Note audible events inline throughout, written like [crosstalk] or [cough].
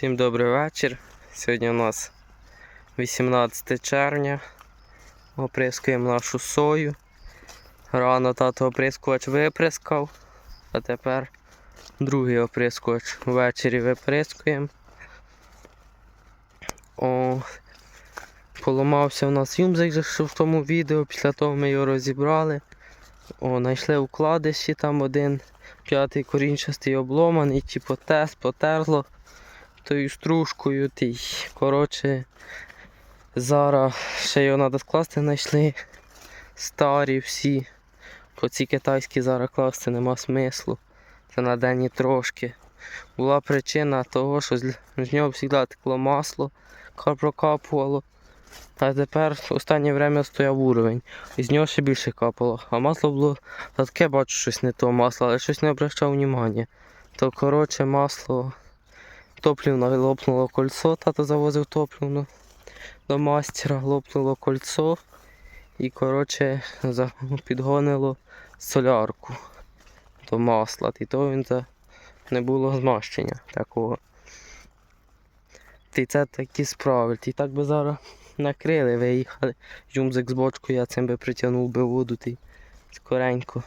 Всім добрий вечір. Сьогодні у нас 18 червня. Оприскуємо нашу сою. Рано тато оприскувач виприскав, а тепер другий оприскувач ввечері виприскуємо. О, поламався у нас юмзик, що в тому відео, після того ми його розібрали. О, знайшли вкладиші, там один п'ятий корінчастий обломаний, типу тес, потерло тою стружкою. Тій. Коротше, зараз ще його треба скласти, знайшли старі всі. По ці китайські зараз класти нема смислу. Це на день трошки. Була причина того, що з, нього завжди текло масло, ка- прокапувало. А тепер в останнє время стояв уровень. І з нього ще більше капало. А масло було таке бачу щось не то масло, але щось не обращав уваги. То коротше масло топливно лопнуло кольцо, тато завозив топливно до мастера, лопнуло кольцо і коротше підгонило солярку до масла. І то він за не було змащення такого. Ти це такі справи. І так би зараз накрили, виїхали. Юмзик з бочкою, я цим би притягнув би воду ти скоренько.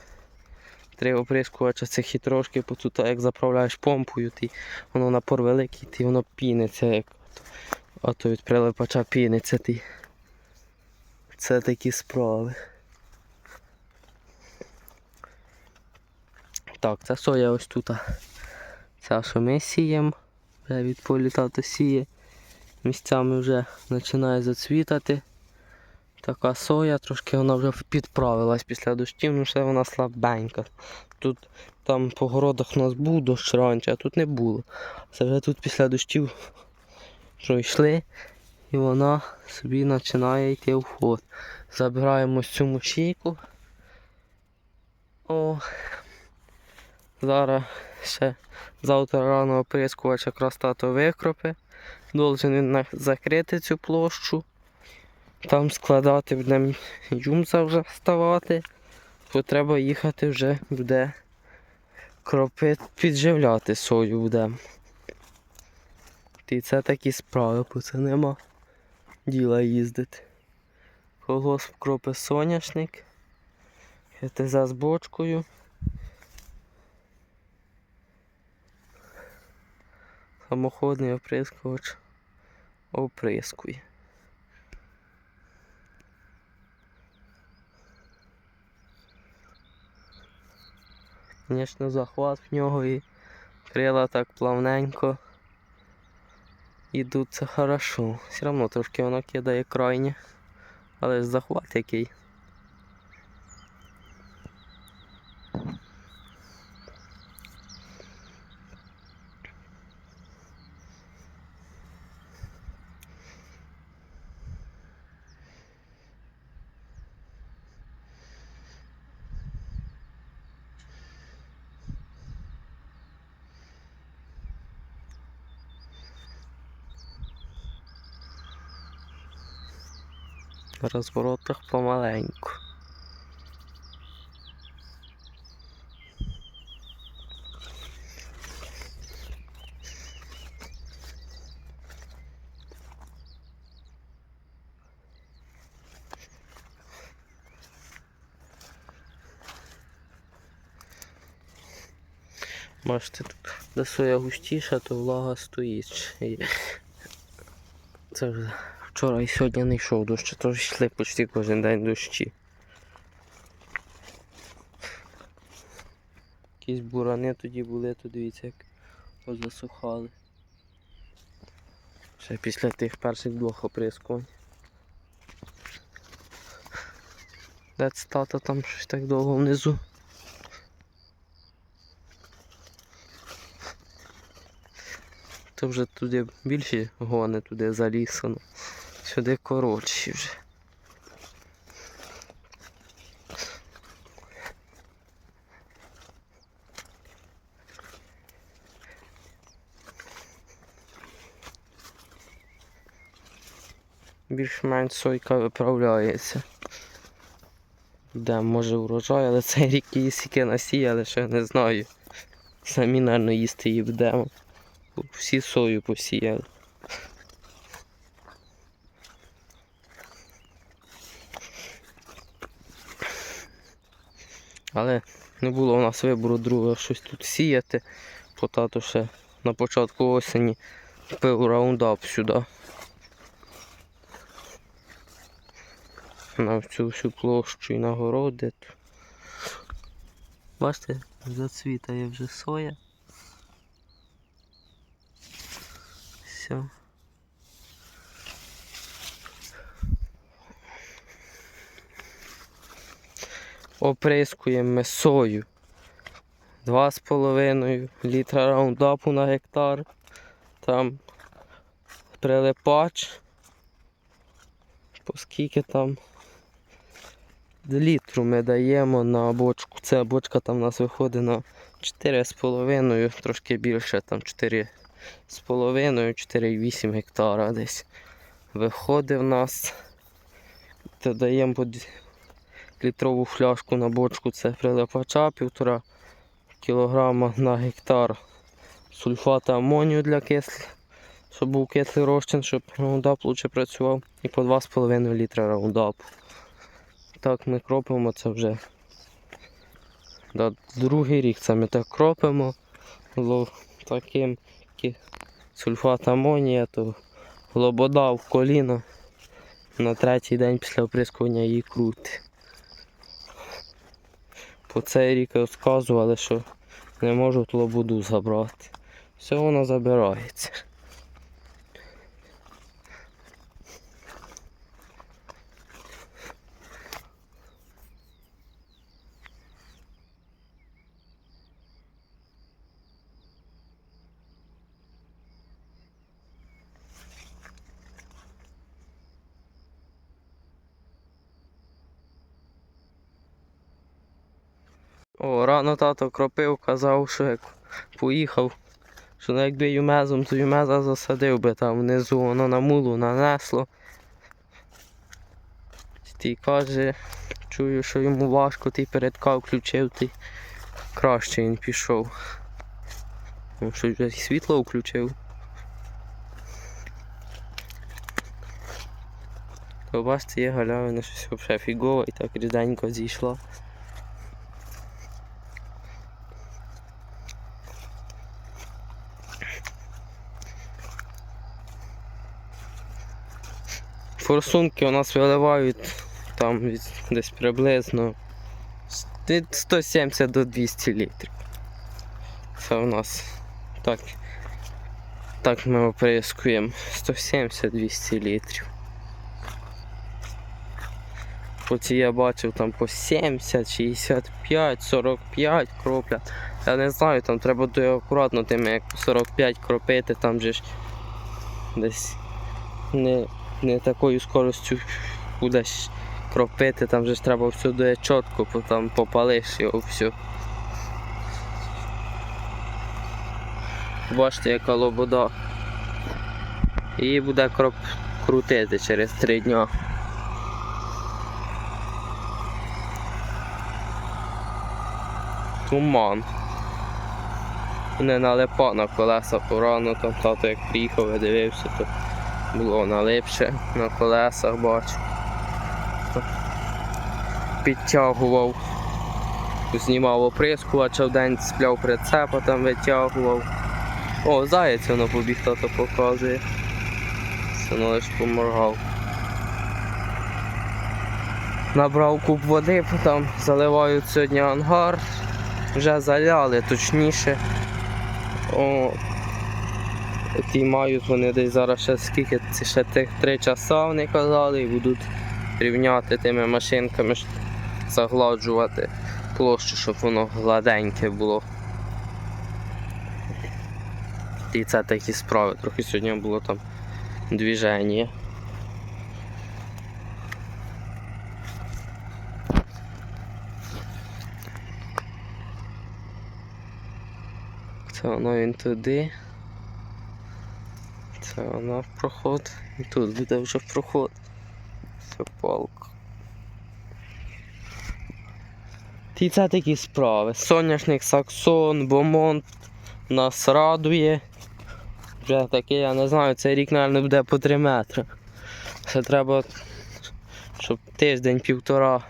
Три оприскувача цих і трошки, тут як заправляєш помпою, ти воно напор великий, ти воно піниться, як а то від прилипача піниться ти. Це такі справи. Так, це соя ось тут. Це що ми сіємо. Вже від полі тато сіє. Місцями вже починає зацвітати. Така соя, трошки вона вже підправилась після дощів, ну ще вона слабенька. Тут там по городах у нас був дощ раніше, а тут не було. Це вже тут після дощів пройшли і вона собі починає йти в ход. Забираємо цю мушійку. О, зараз ще завтра рано оприскувач якраз тато викропи. Должен він закрити цю площу. Там складати будемо юмза вже ставати. Бо треба їхати вже буде кропи підживляти сою будемо. І це такі справи, бо це нема діла їздити. Колгосп кропи соняшник. ХТЗ з бочкою. Самоходний оприскувач оприскує. Звісно, захват в нього і крила так плавненько. Ідуть це хорошо. Все одно трошки воно кидає крайнє. Але захват який. В розворотах помаленьку. Бачите, тут де соя густіша, то влага стоїть. Це вже вчора і сьогодні не йшов дощ, тож йшли почти кожен день дощі. Якісь бурани тоді були, то дивіться, як позасухали. Ще після тих перших двох оприскувань. Де тата там щось так довго внизу. То вже туди більші гони туди залісано. Сюди коротші вже. Більш-менш сойка виправляється. Де може урожай, але цей рік її сіки насіяли, я не знаю. Самі, мабуть, їсти її будемо. Всі сою посіяли. Але не було у нас вибору другого щось тут сіяти, бо тато ще на початку осені пив раундап сюди. На всю всю площу і на городи. Бачите, зацвітає вже соя. Все. Оприскуємо сою. 2,5 літра раундапу на гектар. Там прилипач. По скільки там літру ми даємо на бочку. Ця бочка там у нас виходить на 4,5, трошки більше, там 4,5, 4,8 гектара десь. Виходить в нас. Та даємо по літрову фляжку на бочку, це прилипача, півтора кілограма на гектар сульфата амонію для кислих, щоб був кислий розчин, щоб раундап лучше працював. І по 2,5 літра раундапу. Так ми кропимо це вже. Да, другий рік це ми так кропимо. Таким сульфат амонія, то лобода в коліно. На третій день після оприскування її крути. По цей рік розказували, що не можуть тлобуду забрати. Все воно забирається. О, рано тато кропив, казав, що як поїхав, що ну, якби юмезом, то юмеза засадив би там внизу, воно на мулу нанесло. Ті каже, чую, що йому важко, ти передка включив, ти краще він пішов. Що вже світло включив. То бачите, є галявина, щось взагалі фігово і так ріденько зійшла. Форсунки у нас виливають там від, десь приблизно від 170 до 200 літрів. Це у нас так, так ми оприскуємо 170-200 літрів. Оці я бачив там по 70, 65, 45 кропля. Я не знаю, там треба дуже акуратно тими, як по 45 кропити, там же ж десь не, не такою скоростю будеш кропити, там же ж треба дуже чітко, бо там попалиш його все. Бачите, яка лобода. І буде кроп крутити через 3 дня. Туман. Не налипа на колеса порано, там тато як приїхав, я дивився, то було налипше на колесах бачу. Підтягував, знімав оприскувача в день, спляв прицепа там витягував. О, заяць воно побіг, тато показує. Воно лиш поморгав. Набрав куб води, там заливають сьогодні ангар. Вже заляли, точніше. О, ті мають вони десь зараз ще скільки, це ще тих три часа вони казали і будуть рівняти тими машинками, загладжувати площу, щоб воно гладеньке було. І це такі справи. Трохи сьогодні було там движення. Це воно він туди. Це вона в проход. І тут буде вже проход. Це палка. Ті це такі справи. Соняшник, саксон, бомонт нас радує. Вже таке, я не знаю, цей рік, мабуть, буде по 3 метри. Це треба, щоб тиждень-півтора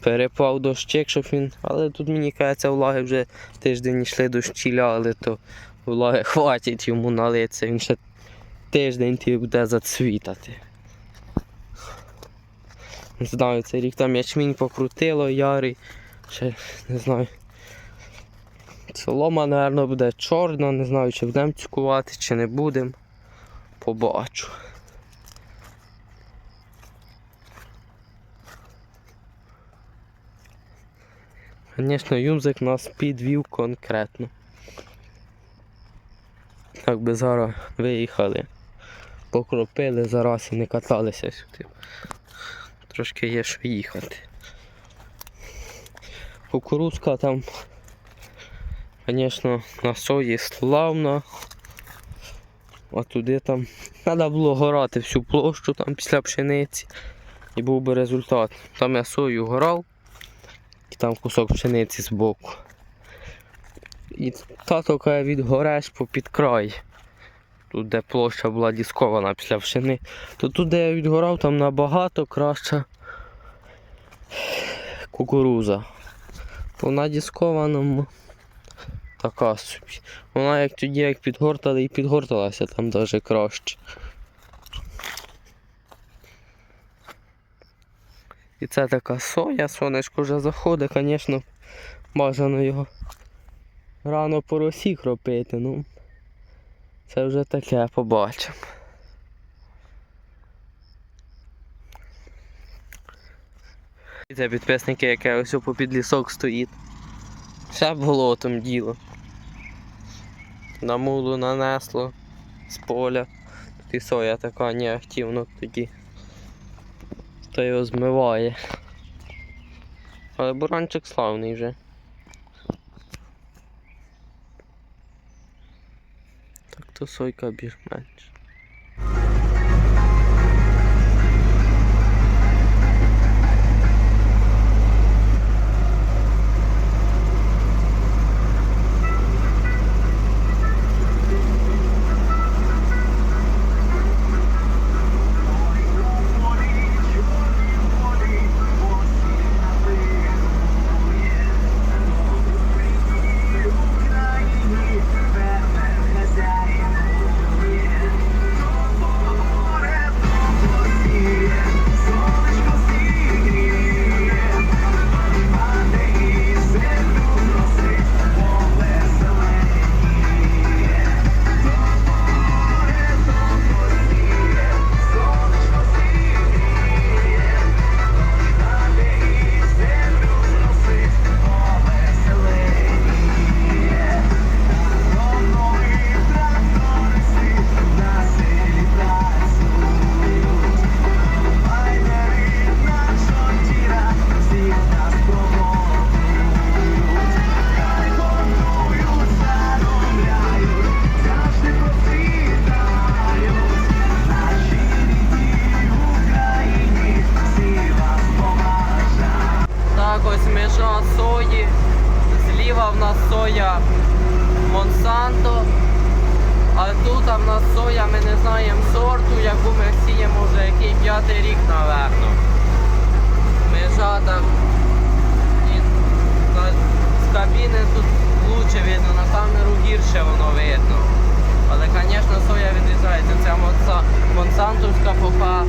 перепав дощик, щоб він. Але тут мені кажеться, влаги вже тиждень йшли дощі ляли, то влаги [laughs] хватить йому налитися, він ще тиждень ті буде зацвітати. Не знаю, цей рік там ячмінь покрутило, ярий. Ще не знаю. Солома, мабуть, буде чорна, не знаю, чи будемо цькувати, чи не будемо. Побачу. Звісно, юмзик нас підвів конкретно. Так би зараз виїхали, покропили зараз і не каталися сюди. Трошки є що їхати. Кукурузка там, звісно, на сої славна. А туди там треба було горати всю площу там після пшениці. І був би результат. Там я сою горав, і там кусок пшениці збоку. І тато каже, відгореш попід край. Тут, де площа була діскована після пшени, то тут, де я відгорав, там набагато краща кукуруза. То на діскованому така собі. Вона як тоді як підгортали і підгорталася там навіть краще. І це така соя, сонечко вже заходить, звісно, бажано його рано по росі кропити, ну це вже таке побачимо. Це підписники, яке ось попід лісок стоїть. Все болотом діло. На мулу нанесло з поля. Тут і соя така неактивно тоді. То його змиває. Але буранчик славний вже. Так то сойка більш-менш. Так, з тут лучше видно, на камеру гірше воно видно. Але, звісно, соя відрізається. Ця Монса- монсантовська пока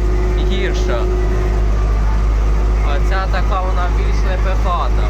гірша. А ця така вона більш лепехата.